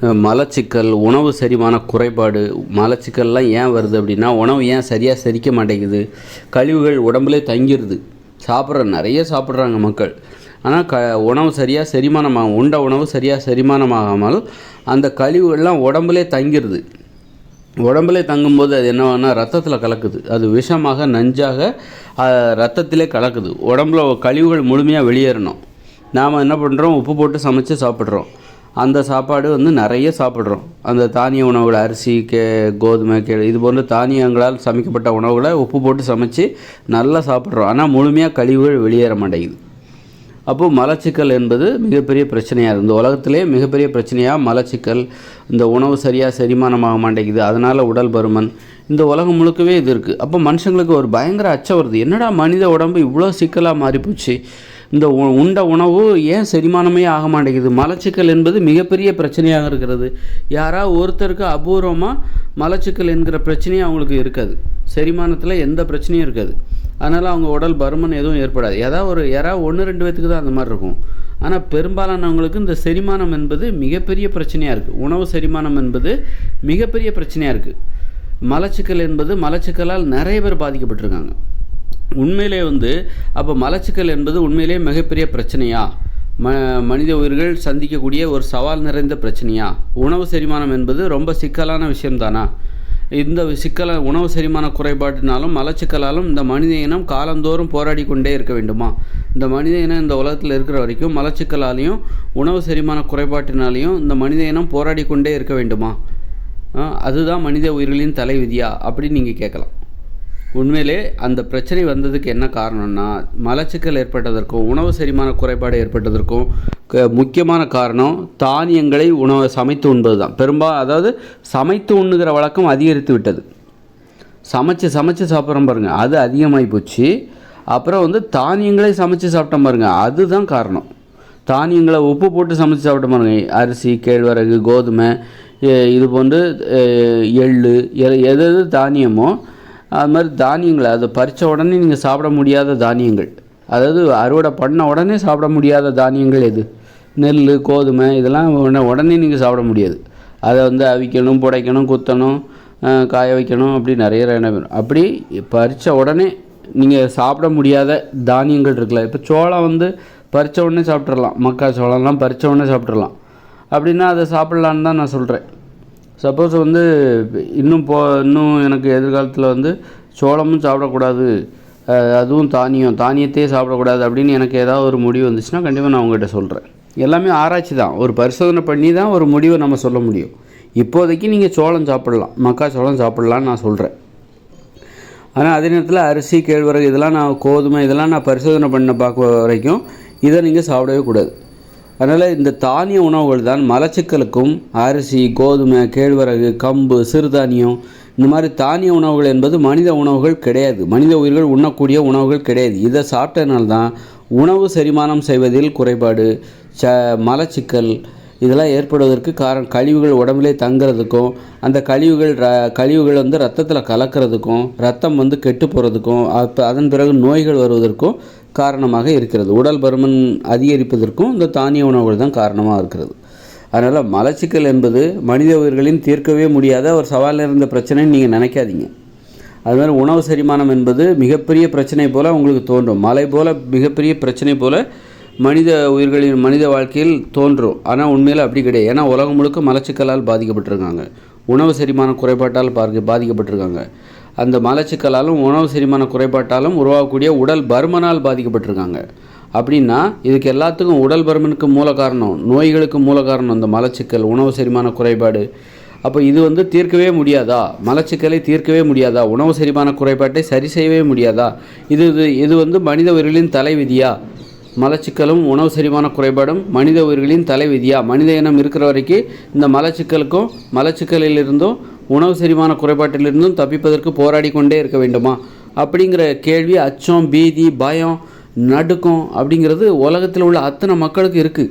மலச்சிக்கல் உணவு செரிமான குறைபாடு மலச்சிக்கல்லாம் ஏன் வருது அப்படின்னா உணவு ஏன் சரியாக செரிக்க மாட்டேங்குது? கழிவுகள் உடம்புலே தங்கிடுது சாப்பிட்ற நிறைய சாப்பிட்றாங்க மக்கள். ஆனால் க உணவு சரியாக செரிமானமாக உண்ட உணவு சரியாக செரிமானமாகாமல் அந்த கழிவுகள்லாம் உடம்புலே தங்கிடுது உடம்புலே தங்கும்போது அது என்னவானா ரத்தத்தில் கலக்குது. அது விஷமாக நஞ்சாக ரத்தத்திலே கலக்குது. உடம்புல கழிவுகள் முழுமையாக வெளியேறணும். நாம் என்ன பண்ணுறோம் உப்பு போட்டு சமைச்சு சாப்பிட்றோம். அந்த சாப்பாடு வந்து நிறைய சாப்பிட்றோம். அந்த தானிய உணவுகளை அரிசி கே கோதுமை கே இது போன்ற தானியங்களால் சமைக்கப்பட்ட உணவுகளை உப்பு போட்டு சமைச்சு நல்லா சாப்பிட்றோம். ஆனால் முழுமையாக கழிவுகள் வெளியேற மாட்டேங்குது. அப்போது மலச்சிக்கல் என்பது மிகப்பெரிய பிரச்சனையாக இருக்குது இந்த உலகத்திலே மிகப்பெரிய பிரச்சனையாக மலச்சிக்கல் இந்த உணவு சரியாக செரிமானமாக மாட்டேங்குது. அதனால் உடல் பருமன் இந்த உலகம் முழுக்கவே இது இருக்குது அப்போ மனுஷங்களுக்கு ஒரு பயங்கர அச்சம் வருது என்னடா மனித உடம்பு இவ்வளோ சிக்கலாக மாறிப்போச்சு? இந்த உ- உண்ட உணவு ஏன் செரிமானமே ஆக மாட்டேங்குது? மலச்சிக்கல் என்பது மிகப்பெரிய பிரச்சனையாக இருக்கிறது. யாராவது ஒருத்தருக்கு அபூர்வமாக மலச்சிக்கல் என்கிற பிரச்சனையும் அவங்களுக்கு இருக்காது. செரிமானத்தில் எந்த பிரச்சனையும் இருக்காது. அதனால் அவங்க உடல் பருமன் எதுவும் ஏற்படாது. ஏதாவது ஒரு யாராவது ஒன்று ரெண்டு பேத்துக்கு தான் அந்த மாதிரி இருக்கும். ஆனால் பெரும்பாலானவங்களுக்கு இந்த செரிமானம் என்பது மிகப்பெரிய பிரச்சனையாக இருக்குது உணவு செரிமானம் என்பது மிகப்பெரிய பிரச்சனையாக இருக்குது மலச்சிக்கல் என்பது மலச்சிக்கலால் நிறைய பேர் பாதிக்கப்பட்டிருக்காங்க. உண்மையிலே வந்து அப்போ மலச்சிக்கல் என்பது உண்மையிலே மிகப்பெரிய பிரச்சனையா? ம மனித உயிர்கள் சந்திக்கக்கூடிய ஒரு சவால் நிறைந்த பிரச்சனையா? உணவு செரிமானம் என்பது ரொம்ப சிக்கலான விஷயம்தானா? இந்த சிக்கல உணவு செரிமான குறைபாட்டினாலும் மலச்சிக்கலாலும் இந்த மனித இனம் காலந்தோறும் போராடி கொண்டே இருக்க வேண்டுமா? இந்த மனித இனம் இந்த உலகத்தில் இருக்கிற வரைக்கும் மலச்சிக்கலாலையும் உணவு செரிமான குறைபாட்டினாலையும் இந்த மனித இனம் போராடி கொண்டே இருக்க வேண்டுமா? அதுதான் மனித உயிர்களின் தலைவிதியா? அப்படின்னு நீங்கள் கேட்கலாம். உண்மையிலே அந்த பிரச்சனை வந்ததுக்கு என்ன காரணம்னா மலச்சிக்கல் ஏற்பட்டதற்கும் உணவு செரிமான குறைபாடு ஏற்பட்டதற்கும் க- முக்கியமான காரணம் தானியங்களை உணவை சமைத்து உண்பது தான் பெரும்பாலும் அதாவது சமைத்து உண்ணுகிற வழக்கம் அதிகரித்து விட்டது. சமைச்சு சமைச்சு சாப்பிட்றோம் பாருங்கள் அது அதிகமாகி போச்சு. அப்புறம் வந்து தானியங்களே சமைச்சு சாப்பிட்டோம் பாருங்கள் அதுதான் காரணம். தானியங்களை உப்பு போட்டு சமைச்சு சாப்பிட்டோம் பாருங்க அரிசி கேழ்வரகு கோதுமை இது போன்று எள் எ- எது எது தானியமோ அது மாதிரி தானியங்கள் அதை பறித்த உடனே நீங்கள் சாப்பிட முடியாத தானியங்கள். அதாவது அறுவடை பண்ண உடனே சாப்பிட முடியாத தானியங்கள் எது? நெல் கோதுமை இதெல்லாம் உடனே உடனே நீங்கள் சாப்பிட முடியாது. அதை வந்து அவிக்கணும் புடைக்கணும் குத்தணும் காய வைக்கணும் அப்படி நிறைய வேணும் அப்படி பறித்த உடனே நீங்கள் சாப்பிட முடியாத தானியங்கள் இருக்குல்ல இப்போ சோளம் வந்து பறித்த உடனே சாப்பிட்றலாம் மக்காச்சோளம்லாம் பறித்த உடனே சாப்பிட்றலாம் அப்படின்னா அதை சாப்பிட்லான்னு தான் நான் சொல்கிறேன் சப்போஸ் வந்து இன்னும் போ இன்னும் எனக்கு எதிர்காலத்தில் வந்து சோளமும் சாப்பிடக்கூடாது அதுவும் தானியம் தானியத்தையே சாப்பிடக்கூடாது அப்படின்னு எனக்கு ஏதாவது ஒரு முடிவு வந்துச்சுன்னா கண்டிப்பாக நான் உங்கள்கிட்ட சொல்கிறேன் எல்லாமே ஆராய்ச்சி தான். ஒரு பரிசோதனை பண்ணி தான் ஒரு முடிவை நம்ம சொல்ல முடியும். இப்போதைக்கு நீங்கள் சோளம் சாப்பிடலாம். மக்காச்சோளம் சாப்பிடலான்னு நான் சொல்கிறேன் ஆனால் அதே நேரத்தில் அரிசி கேழ்வரகு இதெல்லாம் நான் கோதுமை இதெல்லாம் நான் பரிசோதனை பண்ண பார்க்க வரைக்கும் இதை நீங்கள் சாப்பிடவே கூடாது. அதனால் இந்த தானிய உணவுகள் தான் மலச்சிக்கலுக்கும் அரிசி கோதுமை கேழ்வரகு கம்பு சிறுதானியம். இந்த மாதிரி தானிய உணவுகள் என்பது மனித உணவுகள் கிடையாது. மனித உயிர்கள் உண்ணக்கூடிய உணவுகள் கிடையாது. இதை சாப்பிட்டதுனால தான் உணவு செரிமானம் செய்வதில் குறைபாடு ச மலச்சிக்கல் இதெல்லாம் ஏற்படுவதற்கு காரணம் கழிவுகள் உடம்புலே தங்குறதுக்கும் அந்த கழிவுகள் ர கழிவுகள் வந்து ரத்தத்தில் கலக்கிறதுக்கும் ரத்தம் வந்து கெட்டு போகிறதுக்கும் அப்போ அதன் பிறகு நோய்கள் வருவதற்கும் காரணமாக இருக்கிறது. உடல் பருமன் அதிகரிப்பதற்கும் இந்த தானிய உணவுகள் தான் காரணமாக இருக்கிறது. அதனால் மலச்சிக்கல் என்பது மனித உயிர்களின் தீர்க்கவே முடியாத ஒரு சவால் இருந்த பிரச்சனைன்னு நீங்கள் நினைக்காதீங்க. அது மாதிரி உணவு செரிமானம் என்பது மிகப்பெரிய பிரச்சனை போல் உங்களுக்கு தோன்றும். மலை போல் மிகப்பெரிய பிரச்சனை போல் மனித உயிர்களின் மனித வாழ்க்கையில் தோன்றும். ஆனால் உண்மையில் அப்படி கிடையாது. ஏன்னா உலகம் முழுக்க மலச்சிக்கலால் பாதிக்கப்பட்டிருக்காங்க. உணவு செரிமான குறைபாட்டால் பாதிக்கப்பட்டிருக்காங்க. அந்த மலச்சிக்கலாலும் உணவு செரிமான குறைபாட்டாலும் உருவாகக்கூடிய உடல் பருமனால் பாதிக்கப்பட்டிருக்காங்க. அப்படின்னா இதுக்கு எல்லாத்துக்கும் உடல் பருமனுக்கு மூல காரணம் நோய்களுக்கு மூல காரணம் இந்த மலச்சிக்கல் உணவு செரிமான குறைபாடு. அப்போ இது வந்து தீர்க்கவே முடியாதா? மலச்சிக்கலை தீர்க்கவே முடியாதா? உணவு செரிமான குறைபாட்டை சரி செய்யவே முடியாதா? இது இது இது வந்து மனித உயிர்களின் தலைவிதியா? மலச்சிக்கலும் உணவு செரிமான குறைபாடும் மனித உயிர்களின் தலைவிதியா? மனித இனம் இருக்கிற வரைக்கும் இந்த மலச்சிக்கலுக்கும் மலச்சிக்கலிலிருந்தும் உணவு செரிமான குறைபாட்டிலிருந்தும் தப்பிப்பதற்கு போராடி கொண்டே இருக்க வேண்டுமா? அப்படிங்கிற கேள்வி அச்சம் பீதி பயம் நடுக்கம் அப்படிங்கிறது உலகத்தில் உள்ள அத்தனை மக்களுக்கு இருக்குது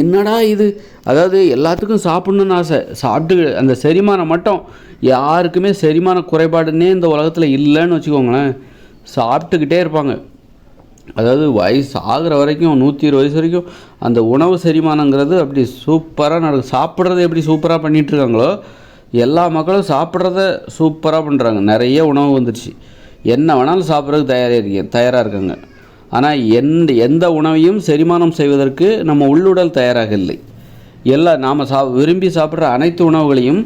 என்னடா இது? அதாவது எல்லாத்துக்கும் சாப்பிட்ணுன்னு ஆசை. சாப்பிட்டு அந்த செரிமானம் மட்டும் யாருக்குமே செரிமான குறைபாடுன்னே இந்த உலகத்தில் இல்லைன்னு வச்சுக்கோங்களேன். சாப்பிட்டுக்கிட்டே இருப்பாங்க. அதாவது வயசு ஆகிற வரைக்கும் நூற்றி இருபது வயசு வரைக்கும் அந்த உணவு செரிமானங்கிறது அப்படி சூப்பராக நடக்கும் சாப்பிட்றத எப்படி சூப்பராக பண்ணிகிட்டு இருக்காங்களோ எல்லா மக்களும் சாப்பிட்றத சூப்பராக பண்ணுறாங்க நிறைய உணவு வந்துடுச்சு என்ன வேணாலும் சாப்பிட்றதுக்கு தயாராக இருக்கீங்க தயாராக இருக்காங்க. ஆனால் எந்த எந்த உணவையும் செரிமானம் செய்வதற்கு நம்ம உள்ளுடல் தயாராக இல்லை. எல்லா நாம் சா விரும்பி சாப்பிட்ற அனைத்து உணவுகளையும்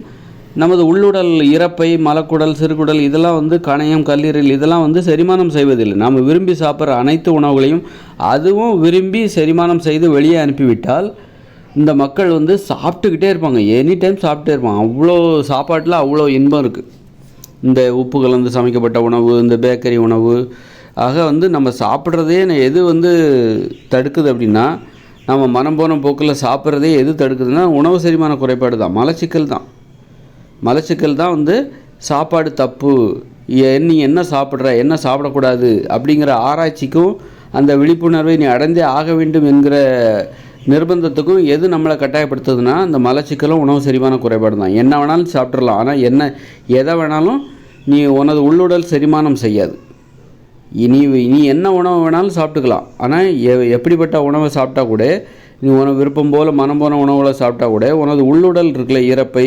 நமது உள்ளுடல் இறப்பை மலக்குடல் சிறுகுடல் இதெல்லாம் வந்து கணையம் கல்லீரல் இதெல்லாம் வந்து செரிமானம் செய்வதில்லை. நாம் விரும்பி சாப்பிட்ற அனைத்து உணவுகளையும் அதுவும் விரும்பி செரிமானம் செய்து வெளியே அனுப்பிவிட்டால் இந்த மக்கள் வந்து சாப்பிட்டுக்கிட்டே இருப்பாங்க. எனி டைம் சாப்பிட்டே இருப்பாங்க. அவ்வளோ சாப்பாட்டில் அவ்வளோ இன்பம் இருக்குது இந்த உப்பு கலந்து சமைக்கப்பட்ட உணவு இந்த பேக்கரி உணவு. ஆக வந்து நம்ம சாப்பிட்றதே எது வந்து தடுக்குது அப்படின்னா நம்ம மனம் போன போக்கில் சாப்பிட்றதே எது தடுக்குதுன்னா உணவு செரிமான குறைபாடு தான். மலச்சிக்கல் தான். மலச்சிக்கல் தான் வந்து சாப்பாடு தப்பு. நீ என்ன சாப்பிட்ற என்ன சாப்பிடக்கூடாது அப்படிங்கிற ஆராய்ச்சிக்கும் அந்த விழிப்புணர்வை நீ அடைந்தே ஆக வேண்டும் என்கிற நிர்பந்தத்துக்கும் எது நம்மளை கட்டாயப்படுத்துதுன்னா அந்த மலச்சிக்கலும் உணவு செரிமான குறைபாடு தான். என்ன வேணாலும் சாப்பிட்றலாம் ஆனால் என்ன எதை வேணாலும் நீ உனது உள்ளுடல் செரிமானம் செய்யாது. இனி நீ என்ன உணவு வேணாலும் சாப்பிட்டுக்கலாம். ஆனால் எ- எப்படிப்பட்ட உணவை சாப்பிட்டா கூட நீ உனக்கு விருப்பம் போல் மனம் போன உணவுகளை சாப்பிட்டா கூட உனது உள்ளுடல் இருக்குல்ல இறப்பை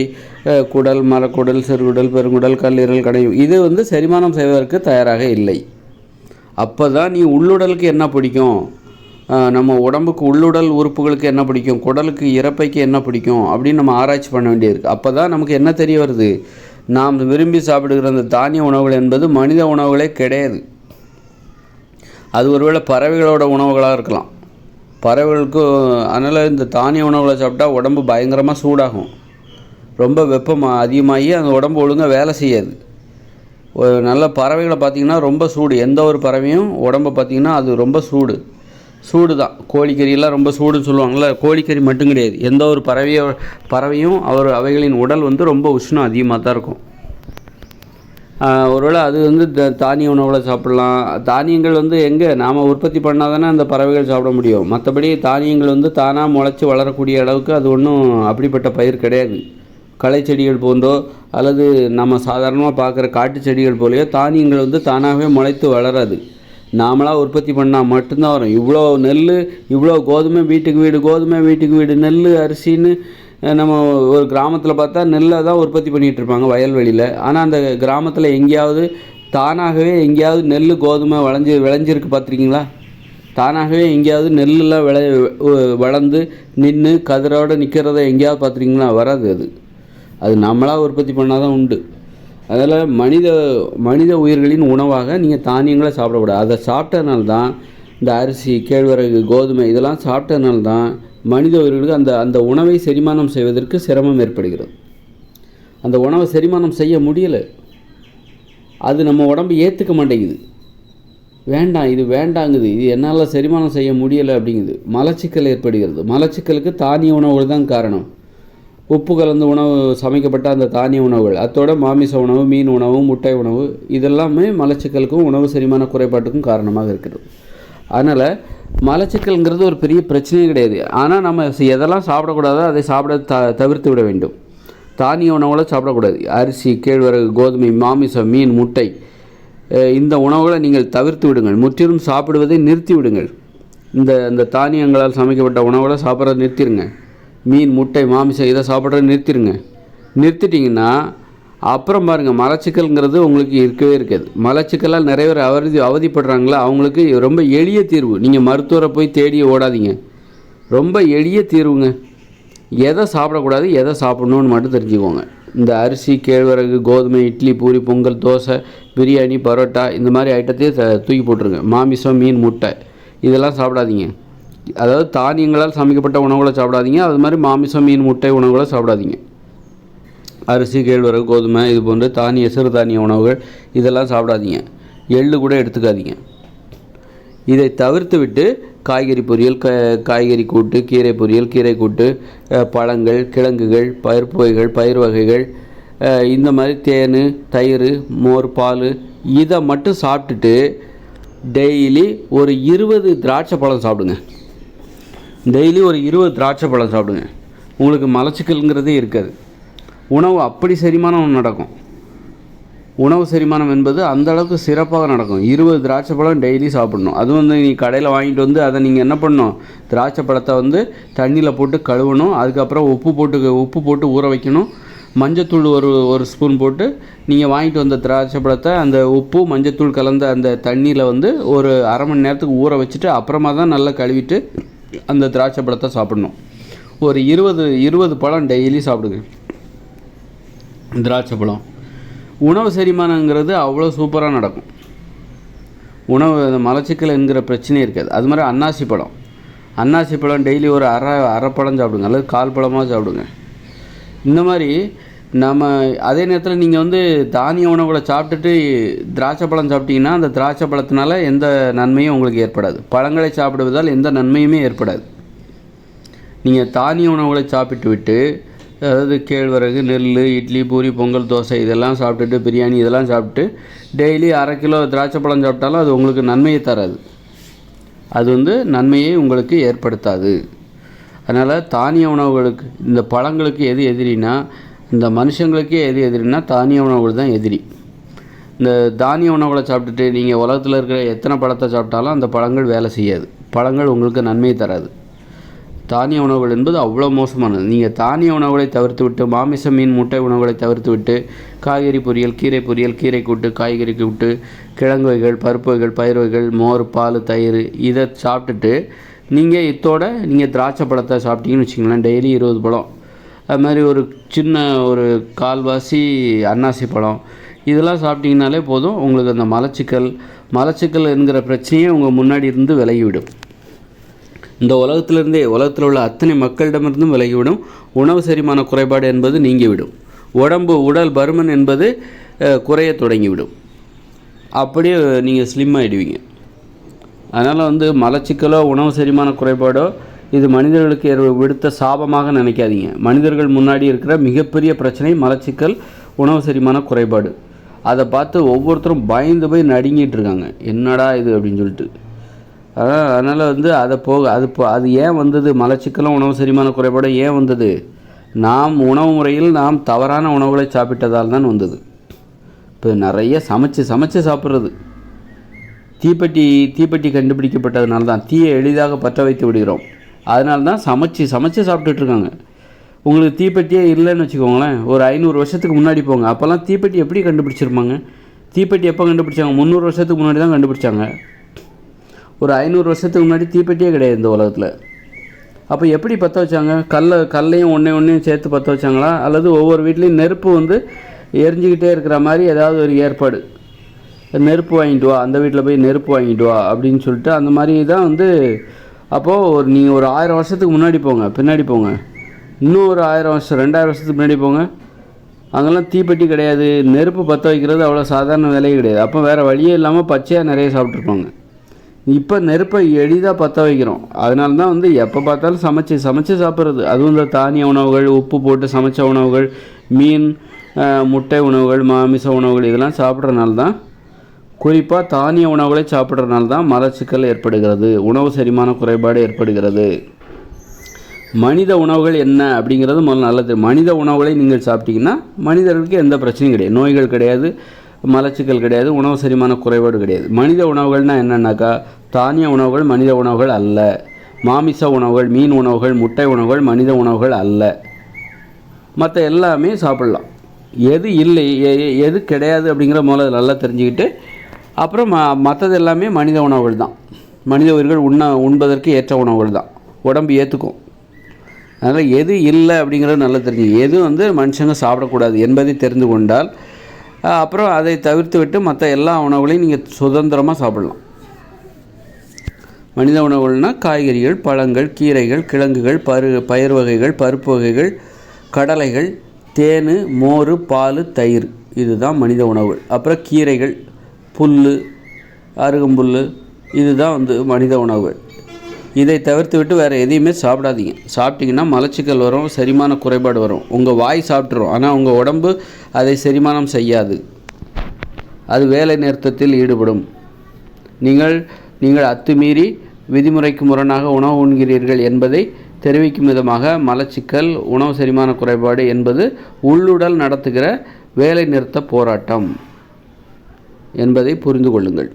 குடல் மரக்குடல் சிறுகுடல் பெருங்குடல் கல்லீரல் கடை இது வந்து செரிமானம் செய்வதற்கு தயாராக இல்லை. அப்போ தான் நீ உள்ளுடலுக்கு என்ன பிடிக்கும்? நம்ம உடம்புக்கு உள்ளுடல் உறுப்புகளுக்கு என்ன பிடிக்கும்? குடலுக்கு இறப்பைக்கு என்ன பிடிக்கும்? அப்படின்னு நம்ம ஆராய்ச்சி பண்ண வேண்டியிருக்கு. அப்போ தான் நமக்கு என்ன தெரிய வருது? நாம் விரும்பி சாப்பிடுகிற அந்த தானிய உணவுகள் என்பது மனித உணவுகளே கிடையாது. அது ஒருவேளை பறவைகளோட உணவுகளாக இருக்கலாம். பறவைகளுக்கு அதனால் இந்த தானிய உணவுகளை சாப்பிட்டா உடம்பு பயங்கரமாக சூடாகும். ரொம்ப வெப்பம் அதிகமாகி அந்த உடம்பு ஒழுங்காக வேலை செய்யாது. நல்ல பறவைகளை பார்த்திங்கன்னா ரொம்ப சூடு. எந்த ஒரு பறவையும் உடம்பை பார்த்திங்கன்னா அது ரொம்ப சூடு. சூடு தான் கோழிக்கறியெல்லாம் ரொம்ப சூடுன்னு சொல்லுவாங்கள்ல கோழிக்கறி மட்டும் கிடையாது. எந்த ஒரு பறவையோ பறவையும் அவர் அவைகளின் உடல் வந்து ரொம்ப உஷ்ணம் அதிகமாக தான் இருக்கும் ஒருவேளை அது வந்து த- தானிய உணவில் சாப்பிடலாம். தானியங்கள் வந்து எங்கே? நாம் உற்பத்தி பண்ணால் தானே அந்த பறவைகள் சாப்பிட முடியும். மற்றபடி தானியங்கள் வந்து தானாக முளைச்சி வளரக்கூடிய அளவுக்கு அது ஒன்றும் அப்படிப்பட்ட பயிர் கிடையாது. களை செடிகள் போன்றோ அல்லது நம்ம சாதாரணமாக பார்க்குற காட்டு செடிகள் போலயோ தானியங்கள் வந்து தானாகவே முளைத்து வளராது. நாமளாக உற்பத்தி பண்ணால் மட்டும்தான் வரும். இவ்வளோ நெல் இவ்வளோ கோதுமை வீட்டுக்கு வீடு கோதுமை வீட்டுக்கு வீடு நெல் அரிசின்னு நம்ம ஒரு கிராமத்தில் பார்த்தா நெல்லை தான் உற்பத்தி பண்ணிகிட்டு இருப்பாங்க வயல்வெளியில். ஆனால் அந்த கிராமத்தில் எங்கேயாவது தானாகவே எங்கேயாவது நெல் கோதுமை வளைஞ்சி விளைஞ்சிருக்கு பார்த்துருக்கீங்களா? தானாகவே எங்கேயாவது நெல்லெலாம் விளை வளர்ந்து நின்று கதிரோடு நிற்கிறத எங்கேயாவது பார்த்துருக்கீங்களா? வராது அது. அது நம்மளாக உற்பத்தி பண்ணால் தான் உண்டு. அதில் மனித மனித உயிர்களின் உணவாக நீங்கள் தானியங்களை சாப்பிடக்கூடாது. அதை சாப்பிட்டதுனால தான் இந்த அரிசி கேழ்வரகு கோதுமை இதெல்லாம் சாப்பிட்டதுனால தான் மனித உயிர்களுக்கு அந்த அந்த உணவை செரிமானம் செய்வதற்கு சிரமம் ஏற்படுகிறது. அந்த உணவை செரிமானம் செய்ய முடியலை. அது நம்ம உடம்பு ஏற்றுக்க மாட்டேங்குது. வேண்டாம் இது வேண்டாங்குது. இது என்னால் செரிமானம் செய்ய முடியலை அப்படிங்குது. மலச்சிக்கல் ஏற்படுகிறது. மலச்சிக்கலுக்கு தானிய உணவுகள் தான் காரணம். உப்பு கலந்த உணவு சமைக்கப்பட்ட அந்த தானிய உணவுகள் அத்தோட மாமிச உணவு மீன் உணவு முட்டை உணவு இதெல்லாமே மலச்சிக்கலுக்கும் உணவு செரிமான குறைபாட்டுக்கும் காரணமாக இருக்குது. அதனால் மலச்சிக்கல்ங்கிறது ஒரு பெரிய பிரச்சனையே கிடையாது. ஆனால் நம்ம எதெல்லாம் சாப்பிடக்கூடாதோ அதை சாப்பிட த தவிர்த்து விட வேண்டும். தானிய உணவுகளை சாப்பிடக்கூடாது. அரிசி கேழ்வரகு கோதுமை மாமிசம் மீன் முட்டை இந்த உணவுகளை நீங்கள் தவிர்த்து விடுங்கள். முற்றிலும் சாப்பிடுவதை நிறுத்தி விடுங்கள். இந்த இந்த தானியங்களால் சமைக்கப்பட்ட உணவுகளை சாப்பிட்றத நிறுத்திடுங்க மீன் முட்டை மாமிசம் இதை சாப்பிட்ற நிறுத்திடுங்க. நிறுத்திட்டிங்கன்னா அப்புறம் பாருங்கள் மலச்சிக்கல்ங்கிறது உங்களுக்கு இருக்கவே இருக்காது. மலச்சிக்கலால் நிறைய பேர் அவதி அவதிப்படுறாங்களா? அவங்களுக்கு ரொம்ப எளிய தீர்வு. நீங்கள் மருத்துவரை போய் தேடி ஓடாதீங்க. ரொம்ப எளிய தீர்வுங்க. எதை சாப்பிடக்கூடாது எதை சாப்பிடணும்னு மட்டும் தெரிஞ்சுக்கோங்க. இந்த அரிசி கேழ்வரகு கோதுமை இட்லி பூரி பொங்கல் தோசை பிரியாணி பரோட்டா இந்த மாதிரி ஐட்டத்தையே த- தூக்கி போட்டுருங்க. மாமிசம் மீன் முட்டை இதெல்லாம் சாப்பிடாதீங்க. அதாவது தானியங்களால் சமைக்கப்பட்ட உணவுகளை சாப்பிடாதீங்க. அது மாதிரி மாமிசம் மீன் முட்டை உணவுகளை சாப்பிடாதீங்க. அரிசி கேழ்வரகு கோதுமை இது போன்ற தானிய சிறு தானிய உணவுகள் இதெல்லாம் சாப்பிடாதீங்க. எள்ளு கூட எடுத்துக்காதீங்க. இதை தவிர்த்து விட்டு காய்கறி பொரியல் க காய்கறி கூட்டு கீரை பொரியல் கீரை கூட்டு பழங்கள் கிழங்குகள் பருப்பு வகைகள் பயிர் வகைகள் இந்த மாதிரி தேன் தயிர் மோர் பால் இதை மட்டும் சாப்பிட்டுட்டு டெய்லி ஒரு இருபது திராட்சை பழம் சாப்பிடுங்க. டெய்லி ஒரு இருபது திராட்சை பழம் சாப்பிடுங்க. உங்களுக்கு மலச்சிக்கல்ங்கிறதே இருக்காது. உணவு அப்படி செரிமானம் நடக்கும். உணவு செரிமானம் என்பது அந்த அளவுக்கு சிறப்பாக நடக்கும். இருபது திராட்சை பழம் டெய்லி சாப்பிடணும். அதுவும் வந்து நீ கடையில் வாங்கிட்டு வந்து அதை நீங்கள் என்ன பண்ணணும்? திராட்சை பழத்தை வந்து தண்ணியில் போட்டு கழுவணும். அதுக்கப்புறம் உப்பு போட்டு உப்பு போட்டு ஊற வைக்கணும். மஞ்சத்தூள் ஒரு ஒரு ஸ்பூன் போட்டு நீங்கள் வாங்கிட்டு வந்த திராட்சை பழத்தை அந்த உப்பு மஞ்சத்தூள் கலந்த அந்த தண்ணியில் வந்து ஒரு அரை மணி நேரத்துக்கு ஊற வச்சுட்டு அப்புறமா தான் நல்லா கழுவிட்டு அந்த திராட்சை பழத்தை சாப்பிடணும். ஒரு இருபது இருபது பழம் டெய்லி சாப்பிடுங்க. திராட்சை பழம். உணவு செரிமானங்கிறது அவ்வளோ சூப்பராக நடக்கும். உணவு அந்த மலச்சிக்கல் என்கிற பிரச்சனையே இருக்காது. அது மாதிரி அன்னாசி பழம். அன்னாசி பழம் டெய்லி ஒரு அரை அரை பழம் சாப்பிடுங்க. அல்லது கால் பழமாக சாப்பிடுங்க. இந்த மாதிரி நம்ம அதே நேரத்தில் நீங்கள் வந்து தானிய உணவுகளை சாப்பிட்டுட்டு திராட்சை பழம் சாப்பிட்டீங்கன்னா அந்த திராட்சை பழத்தினால எந்த நன்மையும் உங்களுக்கு ஏற்படாது. பழங்களை சாப்பிடுவதால் எந்த நன்மையுமே ஏற்படாது. நீங்கள் தானிய உணவுகளை சாப்பிட்டு விட்டு அதாவது கேழ்வரகு நெல் இட்லி பூரி பொங்கல் தோசை இதெல்லாம் சாப்பிட்டுட்டு பிரியாணி இதெல்லாம் சாப்பிட்டு டெய்லி அரை கிலோ திராட்சை பழம் சாப்பிட்டாலும் அது உங்களுக்கு நன்மையை தராது. அது வந்து நன்மையை உங்களுக்கு ஏற்படுத்தாது. அதனால் தானிய உணவுகளுக்கு இந்த பழங்களுக்கு எது எதிரினா இந்த மனுஷங்களுக்கே எது எதிரின்னா தானிய உணவுகள் தான் எதிரி. இந்த தானிய உணவுகளை சாப்பிட்டுட்டு நீங்கள் உலகத்தில் இருக்கிற எத்தனை பழத்தை சாப்பிட்டாலும் அந்த பழங்கள் வேலை செய்யாது. பழங்கள் உங்களுக்கு நன்மையை தராது. தானிய உணவுகள் என்பது அவ்வளோ மோசமானது. நீங்கள் தானிய உணவுகளை தவிர்த்து விட்டு மாமிசம் மீன் முட்டை உணவுகளை தவிர்த்து விட்டு காய்கறி பொரியல் கீரை பொரியல் கீரை கூட்டு காய்கறி கூட்டு கிழங்கு வகைகள் பருப்பு வகைகள் பயிர் வகைகள் மோர் பால் தயிர் இதை சாப்பிட்டுட்டு நீங்கள் இத்தோட நீங்கள் திராட்சை பழத்தை சாப்பிட்டீங்கன்னு வச்சிங்களேன் டெய்லி இருபது பழம். அது மாதிரி ஒரு சின்ன ஒரு கால்வாசி அன்னாசி பழம் இதெல்லாம் சாப்பிட்டிங்கனாலே போதும். உங்களுக்கு அந்த மலச்சிக்கல் மலச்சிக்கல் என்கிற பிரச்சனையே உங்கள் முன்னாடி இருந்து விலகிவிடும். இந்த உலகத்திலிருந்தே உலகத்தில் உள்ள அத்தனை மக்களிடமிருந்தும் விலகிவிடும். உணவு செரிமான குறைபாடு என்பது நீங்கிவிடும். உடம்பு உடல் பருமன் என்பது குறைய தொடங்கிவிடும். அப்படியே நீங்கள் ஸ்லிம் ஆகிடுவீங்க அதனால் வந்து மலச்சிக்கலோ உணவு செரிமான குறைபாடோ இது மனிதர்களுக்கு விடுத்த சாபமாக நினைக்காதீங்க. மனிதர்கள் முன்னாடி இருக்கிற மிகப்பெரிய பிரச்சனை மலச்சிக்கல் உணவு செரிமான குறைபாடு. அதை பார்த்து ஒவ்வொருத்தரும் பயந்து போய் நடுங்கிட்டு இருக்காங்க. என்னடா இது அப்படின்னு சொல்லிட்டு. அதான் அதனால் வந்து அதை போக அது அது ஏன் வந்தது? மலச்சிக்கலும் உணவு செரிமான குறைபாடு ஏன் வந்தது? நாம் உணவு முறையில் நாம் தவறான உணவுகளை சாப்பிட்டதால் தான் வந்தது. இப்போ நிறைய சமைச்சு சமைச்சு சாப்பிட்றது. தீப்பெட்டி தீப்பெட்டி கண்டுபிடிக்கப்பட்டதுனால தான். தீயை எளிதாக பற்ற வைத்து விடுகிறோம். அதனால தான் சமைச்சு சமைச்சு சாப்பிட்டுட்ருக்காங்க. உங்களுக்கு தீப்பெட்டியே இல்லைன்னு வச்சுக்கோங்களேன். ஒரு ஐநூறு வருஷத்துக்கு முன்னாடி போங்க. அப்போல்லாம் தீப்பெட்டி எப்படி கண்டுபிடிச்சிருப்பாங்க? தீப்பெட்டி எப்போ கண்டுபிடிச்சாங்க? முந்நூறு வருஷத்துக்கு முன்னாடி தான் கண்டுபிடிச்சாங்க. ஒரு ஐநூறு வருஷத்துக்கு முன்னாடி தீப்பெட்டியே கிடையாது இந்த உலகத்தில். அப்போ எப்படி பற்ற வச்சாங்க? கல்லை கல்லையும் ஒன்றே ஒன்றையும் சேர்த்து பற்ற வச்சாங்களா? அல்லது ஒவ்வொரு வீட்லேயும் நெருப்பு வந்து எரிஞ்சுக்கிட்டே இருக்கிற மாதிரி ஏதாவது ஒரு ஏற்பாடு. நெருப்பு வாங்கிட்டு வா அந்த வீட்டில் போய் நெருப்பு வாங்கிட்டு வா அப்படின்னு சொல்லிட்டு அந்த மாதிரி தான் வந்து அப்போது ஒரு நீங்கள் ஒரு ஆயிரம் வருஷத்துக்கு முன்னாடி போங்க பின்னாடி போங்க. இன்னும் ஒரு ஆயிரம் வருஷம் ரெண்டாயிரம் வருஷத்துக்கு முன்னாடி போங்க. அங்கெல்லாம் தீப்பெட்டி கிடையாது நெருப்பு பற்ற வைக்கிறது அவ்வளோ சாதாரண வேலையே கிடையாது. அப்போ வேறு வழியே இல்லாமல் பச்சையாக நிறைய சாப்பிட்ருப்பாங்க இப்போ நெருப்பை எளிதாக பற்ற வைக்கிறோம். அதனால தான் வந்து எப்போ பார்த்தாலும் சமைச்சு சமைச்சு சாப்பிட்றது. அதுவும் இந்த தானிய உணவுகள் உப்பு போட்டு சமைச்ச உணவுகள் மீன் முட்டை உணவுகள் மாமிச உணவுகள் இதெல்லாம் சாப்பிட்றதுனால தான் குறிப்பாக தானிய உணவுகளை சாப்பிட்றதுனால தான் மலச்சிக்கல் ஏற்படுகிறது உணவு செரிமான குறைபாடு ஏற்படுகிறது. மனித உணவுகள் என்ன அப்படிங்கிறது முதல்ல நல்லது மனித உணவுகளை நீங்கள் சாப்பிட்டீங்கன்னா மனிதர்களுக்கு எந்த பிரச்சனையும் கிடையாது. நோய்கள் கிடையாது மலச்சிக்கல் கிடையாது உணவு செரிமான குறைபாடு கிடையாது. மனித உணவுகள்னால் என்னென்னாக்கா தானிய உணவுகள் மனித உணவுகள் அல்ல. மாமிச உணவுகள் மீன் உணவுகள் முட்டை உணவுகள் மனித உணவுகள் அல்ல. மற்ற எல்லாமே சாப்பிடலாம். எது இல்லை எது கிடையாது அப்படிங்கிற முதல்ல நல்லா தெரிஞ்சுக்கிட்டு அப்புறம் ம மற்றது எல்லாமே மனித உணவுகள் தான். மனித உயிர்கள் உண்ண உண்பதற்கு ஏற்ற உணவுகள் தான். உடம்பு ஏற்றுக்கும் அதனால் எது இல்லை அப்படிங்கிறது நல்லா தெரிஞ்சு எது வந்து மனுஷங்க சாப்பிடக்கூடாது என்பதை தெரிந்து கொண்டால் அப்புறம் அதை தவிர்த்து விட்டு மற்ற எல்லா உணவுகளையும் நீங்கள் சுதந்திரமாக சாப்பிடலாம். மனித உணவுகள்னால் காய்கறிகள் பழங்கள் கீரைகள் கிழங்குகள் பரு பயிர் வகைகள் பருப்பு வகைகள் கடலைகள் தேன் மோர் பால் தயிர். இதுதான் மனித உணவுகள். அப்புறம் கீரைகள். புல் அருகம்புல் இதுதான் வந்து மனித உணவுகள் இதை தவிர்த்து விட்டு வேறு எதையுமே சாப்பிடாதீங்க. சாப்பிட்டிங்கன்னா மலச்சிக்கல் வரும் செரிமான குறைபாடு வரும். உங்கள் வாய் சாப்பிட்ரும் ஆனால் உங்கள் உடம்பு அதை செரிமானம் செய்யாது. அது வேலை நிறுத்தத்தில் ஈடுபடும். நீங்கள் நீங்கள் அத்துமீறி விதிமுறைக்கு முரணாக உணவு உண்கிறீர்கள் என்பதை தெரிவிக்கும் விதமாக மலச்சிக்கல் உணவு செரிமான குறைபாடு என்பது உள்ளுடல் நடத்துகிற வேலை நிறுத்த போராட்டம். என்பதை புரிந்து கொள்ளுங்கள்.